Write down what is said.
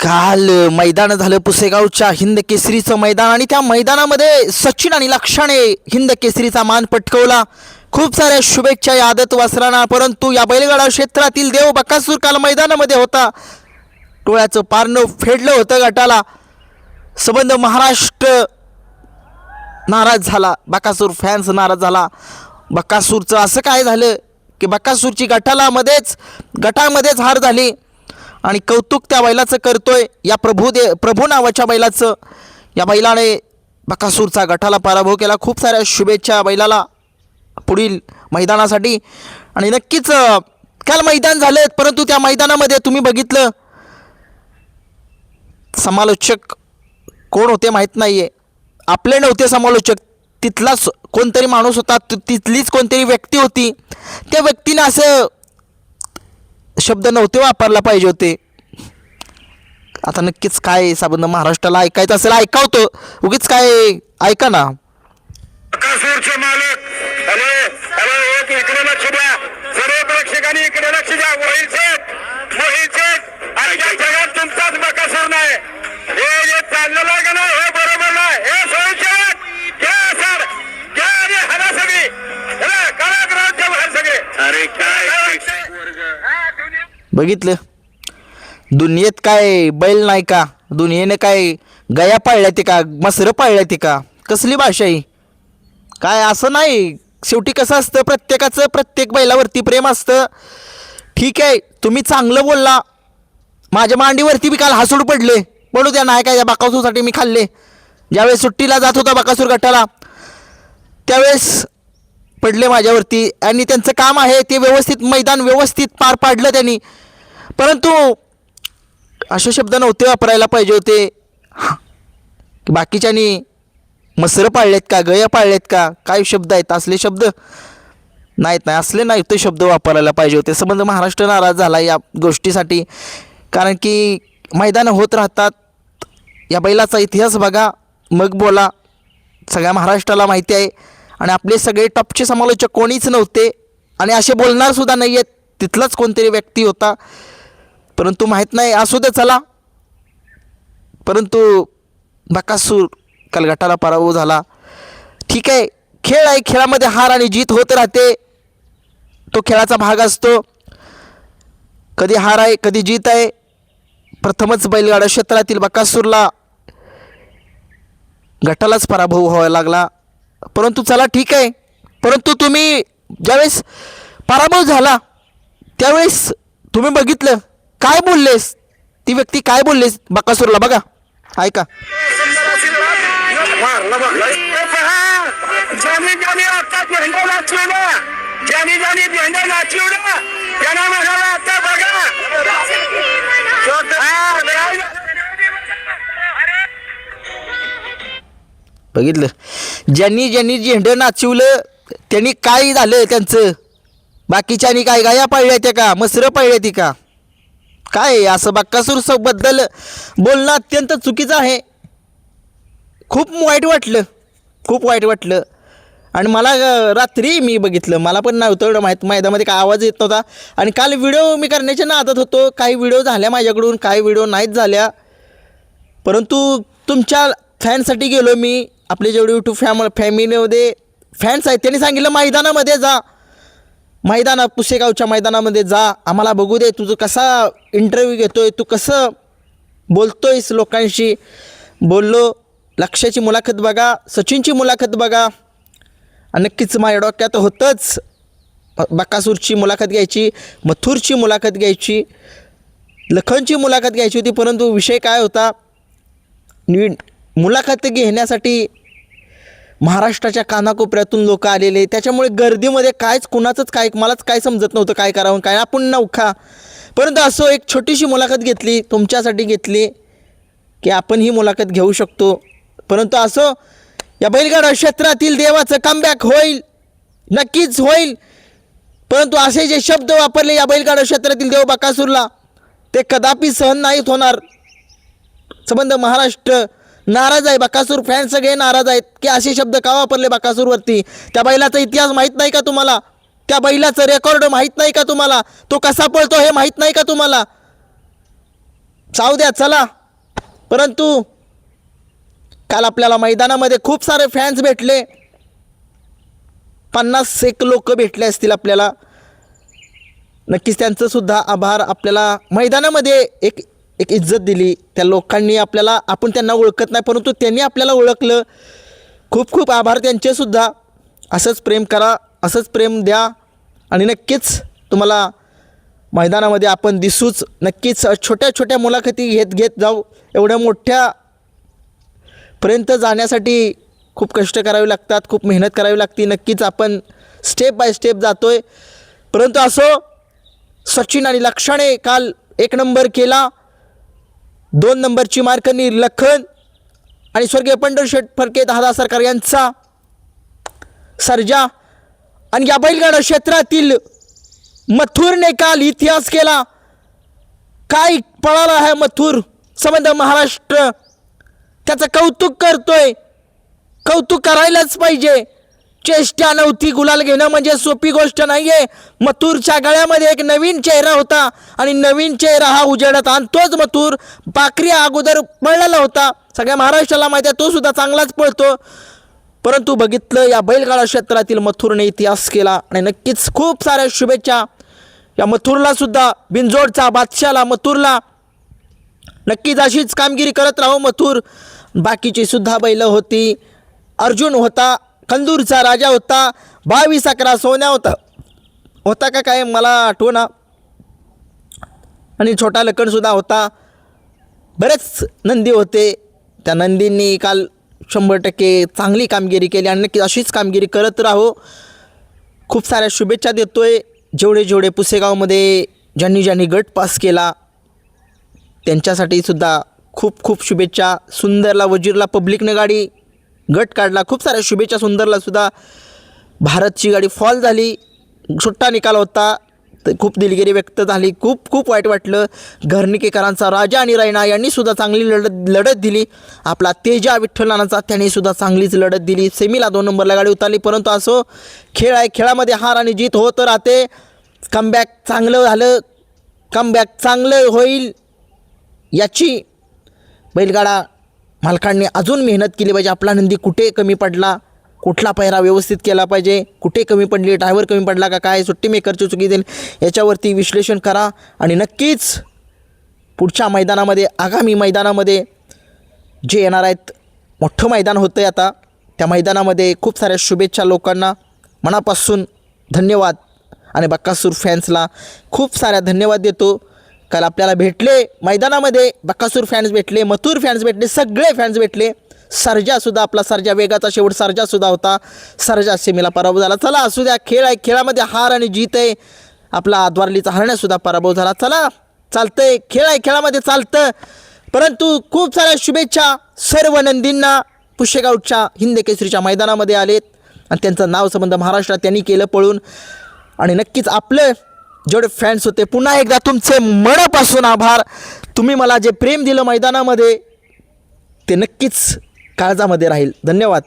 काल मैदान झालं पुसेगावच्या हिंद केसरीचं मैदान आणि त्या मैदानामध्ये सचिन आणि लक्षाने हिंद केसरीचा मान पटकवला. खूप साऱ्या शुभेच्छा या आदत वासरांना परंतु या बैलगाडा क्षेत्रातील देव बकासूर काल मैदानामध्ये होता. डोळ्याचं पारणं फेडलं होतं गटाला. संबंध महाराष्ट्र नाराज झाला. बकासूर फॅन्स नाराज झाला. बकासूरचं असं काय झालं की बकासूरची गटाला मध्येच गटामध्येच हार झाली. आणि कौतुक त्या बैलाचं करतोय. या प्रभू दे प्रभू नावाच्या बैलाचं. या बैलाने बकासूरचा गटाला पराभव केला. खूप साऱ्या शुभेच्छा बैलाला पुढील मैदानासाठी. आणि नक्कीच काल मैदान झालं परंतु त्या मैदानामध्ये तुम्ही बघितलं. समालोचक कोण होते माहीत नाही आहे आपले नव्हते समालोचक. तिथलाच कोणतरी माणूस होता. तिथलीच कोणतरी व्यक्ती होती. त्या व्यक्तीने असं शब्द नव्हते वापरला पाहिजे होते. आता नक्कीच काय संबंध महाराष्ट्राला ऐकायचं असेल ऐकावतो. उगीच काय ऐका ना. बकासूरचे मालक. हॅलो हॅलो एक इकडे लक्ष द्या. सर्व प्रेक्षकांनी इकडे लक्ष द्या. मोहिल शेठ मोहिल शेठ. जगात तुमचाच बकासूर नाही हे जे चाललेलं आहे का बघितलं? दुनियेत काय बैल नाही का? दुनियेने काय गया पाळल्या ते का? मसरं पाळल्या ते का? कसली भाषा आहे काय असं नाही. शेवटी कसं असतं? प्रत्येकाचं प्रत्येक बैलावरती प्रेम असतं. ठीक आहे. तुम्ही चांगलं बोलला. माझ्या मांडीवरती बी काल हसूड पडले. पडू द्या नाही काय या बाकासूरसाठी मी खाल्ले. ज्यावेळेस सुट्टीला जात होता बाकासूर गटाला त्यावेळेस पडले माझ्यावरती. आणि त्यांचं काम आहे ते व्यवस्थित मैदान व्यवस्थित पार पाडलं त्यांनी. परंतु असे शब्द नव्हते वापरायला पाहिजे होते. हा. बाकीच्यांनी मसरं पाळलेत का गया पाळलेत का काय शब्द आहेत असले शब्द? नाहीत नाही असले नाही ते शब्द वापरायला पाहिजे होते. संबंध महाराष्ट्र नाराज झाला या गोष्टीसाठी. कारण की मैदानं होत राहतात. या बैलाचा इतिहास बघा मग बोला. सगळ्या महाराष्ट्राला माहिती आहे. आणि आपले सगळे टॉपचे समालोचक कोणीच नव्हते. आणि असे बोलणारसुद्धा नाही आहेत तिथलाच कोणतरी व्यक्ती होता. परंतु माहीत नाही असू दे चला. परंतु बकासूर काल गटाला पराभव झाला. ठीक आहे खेळ आहे खेळामध्ये हार आणि जीत होत राहते. तो खेळाचा भाग असतो. कधी हार आहे कधी जीत आहे. प्रथमच बैलगाडा क्षेत्रातील बकासूरला गटालाच पराभव व्हावा लागला. परंतु चला ठीक आहे. परंतु तुम्ही ज्यावेळेस पराभव झाला त्यावेळेस तुम्ही बघितलं. काय बोललेस? ती व्यक्ती काय बोललेस? बकासूरला बघा. ऐका. ज्याने ज्याने आता नाचवला ज्याने ज्याने नाचवला त्यांना म्हणाला आता बघा बघितलं? ज्यांनी ज्यांनी झेंडं नाचवलं त्यांनी काय झालं त्यांचं? बाकीच्यांनी काय गाया पाळल्या त्या का? मसरं पाळल्या ती का? काय आहे? असं बक्कासूरबद्दल बोलणं अत्यंत चुकीचं आहे. खूप वाईट वाटलं. खूप वाईट वाटलं. आणि मला रात्री मी बघितलं. मला पण नव्हतं एवढं माहीत. मैदामध्ये काय आवाज येत नव्हता. आणि काल व्हिडिओ मी करण्याच्या नादात होतो. काही व्हिडिओ झाल्या माझ्याकडून काही व्हिडिओ नाहीत झाल्या. परंतु तुमच्या फॅनसाठी गेलो मी. आपले जेवढे यूट्यूब फॅम फॅमिलीमध्ये फॅन्स आहेत त्यांनी सांगितलं मैदानामध्ये जा. मैदान पुसेगावच्या मैदानामध्ये जा आम्हाला बघू दे तुझं कसा इंटरव्ह्यू घेतोय तू कसं बोलतोयस लोकांशी? बोललो लक्ष्याची मुलाखत बघा सचिनची मुलाखत बघा. आणि नक्कीच माझ्या डोक्यात होतंच. बकासूरची मुलाखत घ्यायची मथुरची मुलाखत घ्यायची लखनची मुलाखत घ्यायची होती परंतु विषय काय होता? मुलाखत घेण्यासाठी महाराष्ट्राच्या कानाकोपऱ्यातून लोक आलेले त्याच्यामुळे गर्दीमध्ये कायच कुणाचंच काय मलाच काय समजत नव्हतं काय करावं काय आपण नौखा परंतु असो एक छोटीशी मुलाखत घेतली तुमच्यासाठी घेतली की आपण ही मुलाखत घेऊ शकतो. परंतु असो या बैलगाडा क्षेत्रातील देवाचं कमबॅक होईल नक्कीच होईल. परंतु असे जे शब्द वापरले या बैलगाडा क्षेत्रातील देव बकासूरला ते कदापि सहन नाहीत होणार. संबंध महाराष्ट्र नाराज आहे. बकासूर फॅन सगळे नाराज आहेत. की असे शब्द का वापरले बकासूरवरती? त्या बैलाचा इतिहास माहीत नाही का तुम्हाला? त्या बैलाचं रेकॉर्ड माहीत नाही का तुम्हाला? तो कसा पळतो हे माहीत नाही का तुम्हाला? जाऊ द्या चला. परंतु काल आपल्याला मैदानामध्ये खूप सारे फॅन्स भेटले. पन्नास एक लोक भेटले असतील आपल्याला. नक्कीच त्यांचंसुद्धा आभार आपल्याला मैदानामध्ये एक एक इज्जत दिली. त्या लोकांनी आपल्याला आपण त्यांना ओळखत नाही परंतु त्यांनी आपल्याला ओळखलं. खूप खूप आभार त्यांचेसुद्धा असंच प्रेम करा असंच प्रेम द्या. आणि नक्कीच तुम्हाला मैदानामध्ये आपण दिसूच नक्कीच छोट्या छोट्या मुलाखती घेत घेत जाऊ. एवढ्या मोठ्या पर्यंत जाण्यासाठी खूप कष्ट करावे लागतात खूप मेहनत करावी लागते. नक्कीच आपण स्टेप बाय स्टेप जातो आहे परंतु असो सचिन आणि लक्षणे काल एक नंबर केला. दोन नंबरची मार्कनी लखन आणि स्वर्गीय पंढरशेठ फडके दहादा सरकार यांचा सर्जा. आणि या बैलगाडा क्षेत्रातील मथुरने काल इतिहास केला. काय पळाला आहे मथुर? संबंध महाराष्ट्र. त्याचं कौतुक करतोय. कौतुक करायलाच पाहिजे. चेष्टा नव्हती गुलाल घेणं म्हणजे सोपी गोष्ट नाहीये. मथुरच्या गळ्यामध्ये एक नवीन चेहरा होता आणि नवीन चेहरा हा उजेडाचा आणि तोच मथुर बाकरी अगोदर पळलेला होता. सगळ्या महाराष्ट्राला माहिती आहे तो सुद्धा चांगलाच पळतो. परंतु बघितलं या बैलगाडा क्षेत्रातील मथुरने इतिहास केला आणि नक्कीच खूप साऱ्या शुभेच्छा. या मथुरला सुद्धा बिनजोडचा बादशाला मथुरला. नक्कीच अशीच कामगिरी करत राहू मथुर. बाकीची सुद्धा बैलं होती. अर्जुन होता कंदूरचा राजा होता बावीस अकरा सोन्या होता. होता का काय? मला आठवना आणि छोटा लखनसुद्धा होता. बरेच नंदी होते. त्या नंदींनी काल शंभर टक्के चांगली कामगिरी केली आणि नक्की अशीच कामगिरी करत राहो. खूप साऱ्या शुभेच्छा देतोय. जेवढे जेवढे पुसेगावमध्ये ज्यांनी ज्यांनी गट पास केला त्यांच्यासाठी सुद्धा खूप खूप शुभेच्छा. सुंदरला वजीरला पब्लिकनं गाडी गट काढला. खूप साऱ्या शुभेच्छा सुंदरला सुद्धा. भारतची गाडी फॉल झाली. सुट्टा निकाल होता. तर खूप दिलगिरी व्यक्त झाली. खूप खूप वाईट वाटलं. घरनिकेकरांचा राजा आणि रायना यांनी सुद्धा चांगली लढत लढत दिली. आपला तेजा विठ्ठलानाचा त्यांनी सुद्धा चांगलीच लढत दिली. सेमीला दोन नंबरला गाडी उतरली. परंतु असो खेळ आहे. खेळामध्ये हार आणि जीत होत राहते. कमबॅक चांगलं झालं. कमबॅक चांगलं होईल याची बैलगाडा मालकांनी अजून मेहनत केली पाहिजे. आपला नंदी कुठे कमी पडला? कुठला पहिरा व्यवस्थित केला पाहिजे? कुठे कमी पडली? ड्रायव्हर कमी पडला का काय? सुट्टी मेकरची चुकी देईल. याच्यावरती विश्लेषण करा आणि नक्कीच पुढच्या मैदानामध्ये आगामी मैदानामध्ये जे येणार आहेत मोठं मैदान होतं आहे आता. त्या मैदानामध्ये खूप साऱ्या शुभेच्छा लोकांना. मनापासून धन्यवाद. आणि बक्कासूर फॅन्सला खूप साऱ्या धन्यवाद देतो. काल आपल्याला भेटले मैदानामध्ये बक्कासूर फॅन्स भेटले मथुर फॅन्स भेटले सगळे फॅन्स भेटले. सर्जासुद्धा आपला सर्जा वेगाचा शेवट सर्जासुद्धा होता. सर्जा सेमीला पराभव झाला. चला असू द्या खेळ आहे. खेळामध्ये हार आणि जीत आहे. आपला द्वारलीचा हरण्यासुद्धा पराभव झाला. चला चालतंय. खेळ आहे खेळामध्ये चालतं. परंतु खूप साऱ्या शुभेच्छा सर्व नंदींना. पुष्यगावच्या हिंद केसरीच्या मैदानामध्ये आलेत. आणि त्यांचं नाव संबंध महाराष्ट्रात त्यांनी केलं पळून. आणि नक्कीच आपलं जेवढे फॅन्स होते पुन्हा एकदा तुमचे मनापासून आभार. तुम्ही मला जे प्रेम दिलं मैदानामध्ये ते नक्कीच काळजामध्ये राहील. धन्यवाद.